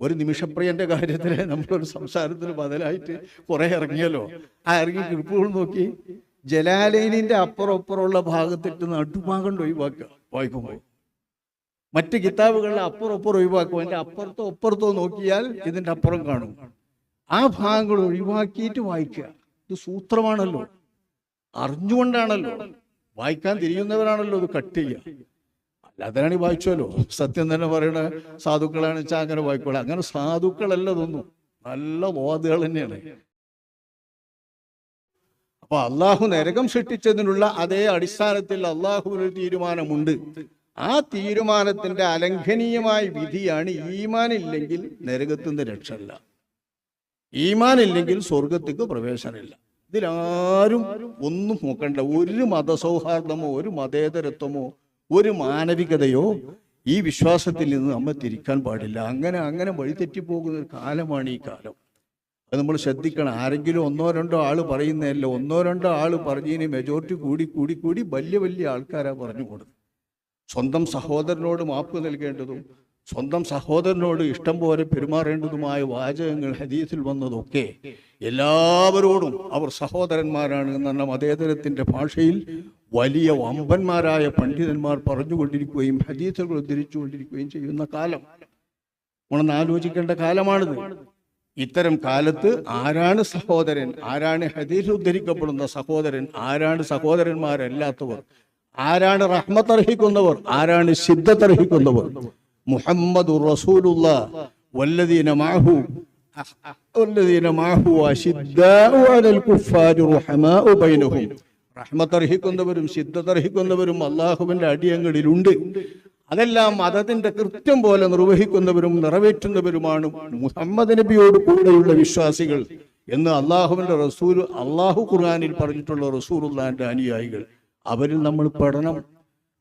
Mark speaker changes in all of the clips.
Speaker 1: ഒരു നിമിഷപ്രിയന്റെ കാര്യത്തിൽ നമ്മളൊരു സംസാരത്തിന് ബദലായിട്ട് കുറെ ഇറങ്ങിയല്ലോ. ആ ഇറങ്ങി കിടപ്പുകൾ നോക്കി. ജലാലയനിന്റെ അപ്പുറം അപ്പുറമുള്ള ഭാഗത്തിട്ട് നടുഭാഗം ഒഴിവാക്കുക. വായിക്കുമ്പോൾ മറ്റ് കിതാബുകളിലെ അപ്പുറം അപ്പുറം ഒഴിവാക്കും. അതിന്റെ അപ്പുറത്തോ അപ്പുറത്തോ നോക്കിയാൽ ഇതിന്റെ അപ്പുറം കാണും. ആ ഭാഗങ്ങൾ ഒഴിവാക്കിയിട്ട് വായിക്കുക. ഇത് സൂത്രമാണല്ലോ. അറിഞ്ഞുകൊണ്ടാണല്ലോ. വായിക്കാൻ തിരിയുന്നവരാണല്ലോ ഇത് കട്ട് ചെയ്യുക. അല്ലാതെയാണ് ഈ വായിച്ചല്ലോ സത്യം തന്നെ പറയണ സാധുക്കളാണ് വെച്ചാൽ അങ്ങനെ വായിക്കോളാം. അങ്ങനെ സാധുക്കളല്ല തോന്നും നല്ല വാദുകൾ തന്നെയാണ്. അപ്പൊ അള്ളാഹു നരകം സൃഷ്ടിച്ചതിനുള്ള അതേ അടിസ്ഥാനത്തിൽ അള്ളാഹുവിനൊരു തീരുമാനമുണ്ട്. ആ തീരുമാനത്തിന്റെ അലംഘനീയമായ വിധിയാണ് ഈമാൻ ഇല്ലെങ്കിൽ നരകത്തിന്റെ രക്ഷയില്ല. ഈമാൻ ഇല്ലെങ്കിൽ സ്വർഗത്തേക്ക് പ്രവേശനമില്ല. ഇതിലാരും ഒന്നും നോക്കണ്ട. ഒരു മതസൗഹാർദ്ദമോ ഒരു മതേതരത്വമോ ഒരു മാനവികതയോ ഈ വിശ്വാസത്തിൽ നിന്ന് നമ്മൾ തിരിക്കാൻ പാടില്ല. അങ്ങനെ അങ്ങനെ വഴിതെറ്റിപ്പോകുന്ന ഒരു കാലമാണ് ഈ കാലം. അത് നമ്മൾ ശ്രദ്ധിക്കണം. ആരെങ്കിലും ഒന്നോ രണ്ടോ ആൾ പറയുന്നതല്ല. ഒന്നോ രണ്ടോ ആൾ പറഞ്ഞതിന് മെജോറിറ്റി കൂടി കൂടി കൂടി വലിയ വലിയ ആൾക്കാരാ പറഞ്ഞു കൊടുത്തത് സ്വന്തം സഹോദരനോട് മാപ്പ് നൽകേണ്ടതും സ്വന്തം സഹോദരനോട് ഇഷ്ടം പോലെ പെരുമാറേണ്ടതുമായ വാചകങ്ങൾ ഹദീസിൽ വന്നതൊക്കെ എല്ലാവരോടും അവർ സഹോദരന്മാരാണ് എന്നുള്ള മതേതരത്തിന്റെ ഭാഷയിൽ വലിയ വമ്പന്മാരായ പണ്ഡിതന്മാർ പറഞ്ഞുകൊണ്ടിരിക്കുകയും ഹദീസുകൾ ഉദ്ധരിച്ചുകൊണ്ടിരിക്കുകയും ചെയ്യുന്ന കാലം നമ്മളൊന്ന് ആലോചിക്കേണ്ട കാലമാണിത് ഇത്തരം കാലത്ത് ആരാണ് സഹോദരൻ ആരാണ് ഹദീസ് ഉദ്ധരിക്കപ്പെടുന്ന സഹോദരൻ ആരാണ് സഹോദരന്മാരല്ലാത്തവർ ആരാണ് റഹ്മത്തർഹിക്കുന്നവർ ആരാണ് സിദ്ധത്തർഹിക്കുന്നവർ മുഹമ്മദ് റസൂലുള്ള വല്ലദീന മാഹു والذين معه أشداء على الكفار رحماء بينهم റഹ്മത്തർഹിക്കുന്നവരും സിദ്ധത്തർഹിക്കുന്നവരും അള്ളാഹുവിന്റെ അടിയങ്ങളിലുണ്ട്. അതെല്ലാം മതത്തിന്റെ കൃത്യം പോലെ നിർവഹിക്കുന്നവരും നിറവേറ്റുന്നവരുമാണ് മുഹമ്മദ് നബിയോട് കൂടെയുള്ള വിശ്വാസികൾ എന്ന് അള്ളാഹുവിന്റെ റസൂൽ അള്ളാഹു ഖുർആാനിൽ പറഞ്ഞിട്ടുള്ള റസൂറുല്ലാന്റെ അനുയായികൾ. അവരിൽ നമ്മൾ പെടണം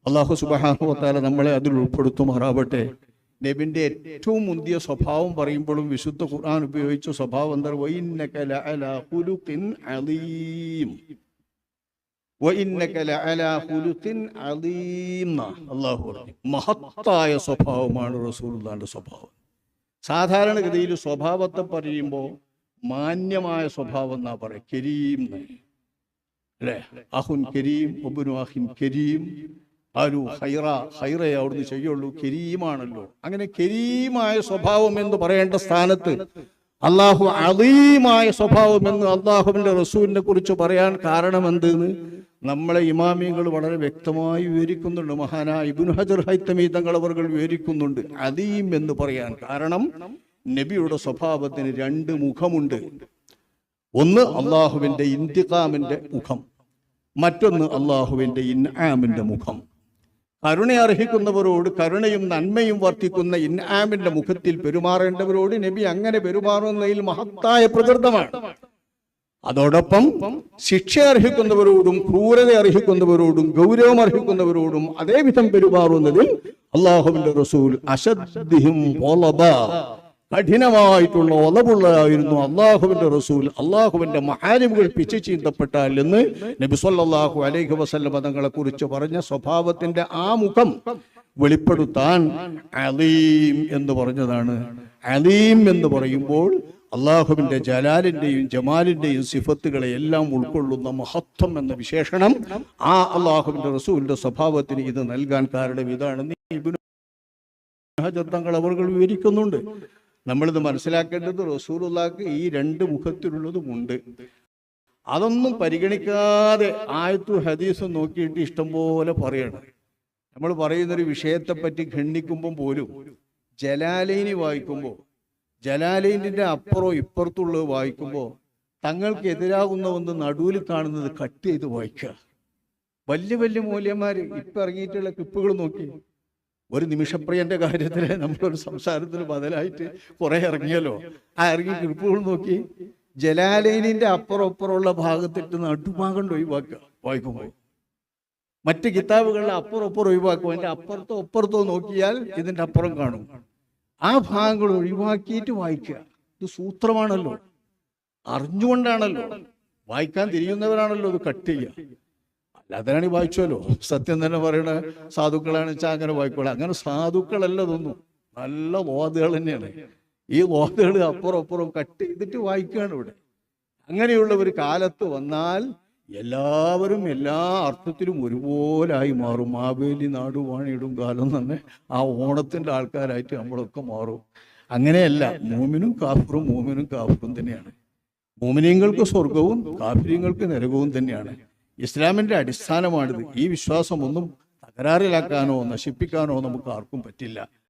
Speaker 1: അള്ളാഹു സുബാഹുവത്താല നമ്മളെ അതിൽ ഉൾപ്പെടുത്തുമാറാവട്ടെ. നബിന്റെ ഏറ്റവും മുന്തിയ സ്വഭാവം പറയുമ്പോഴും വിശുദ്ധ ഖുർആൻ ഉപയോഗിച്ച സ്വഭാവം എന്താ? മഹത്തായ സ്വഭാവമാണ് റസൂലുള്ളാന്റെ സ്വഭാവം. സാധാരണഗതിയിൽ സ്വഭാവത്തെ പറയുമ്പോൾ മാന്യമായ സ്വഭാവം എന്നാ പറയാം. കരീം. അല്ലേ? അഹുൻ കരീം ഒബുനു അഹിൻ കരീം ആരു ഹൈറ ഹൈറയെ അവിടുന്ന് ചെയ്യുള്ളൂ. കരീമാണല്ലോ. അങ്ങനെ കരീമായ സ്വഭാവം എന്ന് പറയേണ്ട സ്ഥാനത്ത് അള്ളാഹു അലീമായ സ്വഭാവം എന്ന് അള്ളാഹുവിന്റെ റസൂലിനെ കുറിച്ച് പറയാൻ കാരണം എന്തെന്ന് നമ്മളെ ഇമാമിയങ്ങൾ വളരെ വ്യക്തമായി വിവരിക്കുന്നുണ്ട്. മഹാനായ ഇബുൻ ഹജർ ഹൈത്തമി തങ്ങൾ അവർ വിവരിക്കുന്നുണ്ട്. അലീം എന്ന് പറയാൻ കാരണം നബിയുടെ സ്വഭാവത്തിന് രണ്ട് മുഖമുണ്ട്. ഒന്ന് അള്ളാഹുവിന്റെ ഇന്തിഖാമിന്റെ മുഖം. മറ്റൊന്ന് അള്ളാഹുവിന്റെ ഇൻആാമിന്റെ മുഖം. കരുണ അർഹിക്കുന്നവരോട് കരുണയും നന്മയും വർത്തിക്കുന്ന ഇൻആമിന്റെ മുഖത്തിൽ പെരുമാറേണ്ടവരോട് നബി അങ്ങനെ പെരുമാറുന്നതിൽ മഹത്തായ പ്രകൃതമാണ് അതോടൊപ്പം ശിക്ഷ അർഹിക്കുന്നവരോടും ക്രൂരത അർഹിക്കുന്നവരോടും ഗൗരവം അർഹിക്കുന്നവരോടും അതേവിധം പെരുമാറുന്നതിൽ അള്ളാഹുവിന്റെ റസൂൽ അശദ്ദിഹിം. കഠിനമായിട്ടുള്ള ഒലവുള്ളതായിരുന്നു അള്ളാഹുവിന്റെ റസൂൽ. അള്ളാഹുവിന്റെ മഹാരിമുകൾ പിച്ച് ചീന്തപ്പെട്ടാൽ എന്ന് നബി സല്ലാഹു അലൈഹി വസല്ല തങ്ങളെ കുറിച്ച് പറഞ്ഞ സ്വഭാവത്തിന്റെ ആ മുഖം വെളിപ്പെടുത്താൻ അലീം എന്ന് പറഞ്ഞതാണ്. അലീം എന്ന് പറയുമ്പോൾ അള്ളാഹുവിന്റെ ജലാലിന്റെയും ജമാലിന്റെയും സിഫത്തുകളെ എല്ലാം ഉൾക്കൊള്ളുന്ന മഹത്വം എന്ന വിശേഷണം ആ അള്ളാഹുവിന്റെ റസൂലിന്റെ സ്വഭാവത്തിന് ഇത് നൽകാൻ കാരണം ഇതാണ്. ഇബ്നു ഹജർ തങ്ങൾ അവർ വിവരിക്കുന്നുണ്ട്. നമ്മളിത് മനസ്സിലാക്കേണ്ടത് റസൂലുള്ളാക്ക് ഈ രണ്ട് മുഖത്തിലുള്ളതുമുണ്ട് അതൊന്നും പരിഗണിക്കാതെ ആയത്തു ഹദീസും നോക്കിയിട്ട് ഇഷ്ടം പോലെ പറയണം. നമ്മൾ പറയുന്നൊരു വിഷയത്തെ പറ്റി ഖണ്ഡിക്കുമ്പം പോലും ജലാലൈനി വായിക്കുമ്പോൾ ജലാലൈനിന്റെ അപ്പുറവും ഇപ്പുറത്തുള്ളത് വായിക്കുമ്പോൾ തങ്ങൾക്ക് എതിരാകുന്ന ഒന്ന് നടുവിൽ കാണുന്നത് കട്ട് ചെയ്ത് വായിക്കുക. വലിയ വലിയ മൂല്യന്മാർ ഇപ്പം ഇറങ്ങിയിട്ടുള്ള ക്ലിപ്പുകൾ നോക്കി. ഒരു നിമിഷപ്രിയന്റെ കാര്യത്തിൽ നമ്മളൊരു സംസാരത്തിന് ബദലായിട്ട് കുറെ ഇറങ്ങിയല്ലോ. ആ ഇറങ്ങി ക്ലിപ്പുകൾ നോക്കി. ജലാലയനിന്റെ അപ്പുറം അപ്പുറമുള്ള ഭാഗത്തിട്ട് നടുഭാഗം ഒഴിവാക്കുക. വായിക്കുമ്പോൾ മറ്റ് കിതാബുകളിൽ അപ്പുറം അപ്പുറം ഒഴിവാക്കും അതിന്റെ അപ്പുറത്തോ അപ്പുറത്തോ നോക്കിയാൽ ഇതിന്റെ അപ്പുറം കാണും. ആ ഭാഗങ്ങൾ ഒഴിവാക്കിയിട്ട് വായിക്കുക. ഇത് സൂത്രമാണല്ലോ. അറിഞ്ഞുകൊണ്ടാണല്ലോ. വായിക്കാൻ തിരിയുന്നവരാണല്ലോ ഇത് കട്ട് ചെയ്യുക. അല്ലാതെയാണ് ഈ വായിച്ചല്ലോ സത്യം തന്നെ പറയണ സാധുക്കളാണ് വെച്ചാൽ അങ്ങനെ വായിക്കോളാം. അങ്ങനെ സാധുക്കളല്ല ഇതൊന്നും നല്ല വാദുകൾ തന്നെയാണ്. ഈ ഓതകൾ അപ്പുറം അപ്പുറം കട്ട് ചെയ്തിട്ട് വായിക്കുകയാണ് ഇവിടെ. അങ്ങനെയുള്ള ഒരു കാലത്ത് വന്നാൽ എല്ലാവരും എല്ലാ അർത്ഥത്തിലും ഒരുപോലായി മാറും. മാവേലി നാടു വാണിയിടും കാലം തന്നെ ആ ഓണത്തിന്റെ ആൾക്കാരായിട്ട് നമ്മളൊക്കെ മാറും. അങ്ങനെയല്ല മൂമിനും കാഫറും മൂമിനും കാഫറും തന്നെയാണ്. മൂമിനീങ്ങൾക്ക് സ്വർഗവും കാഫര്യങ്ങൾക്ക് നരകവും തന്നെയാണ്. ഇസ്ലാമിന്റെ അടിസ്ഥാനമാണിത്. ഈ വിശ്വാസം ഒന്നും തകരാറിലാക്കാനോ നശിപ്പിക്കാനോ നമുക്ക് ആർക്കും പറ്റില്ല.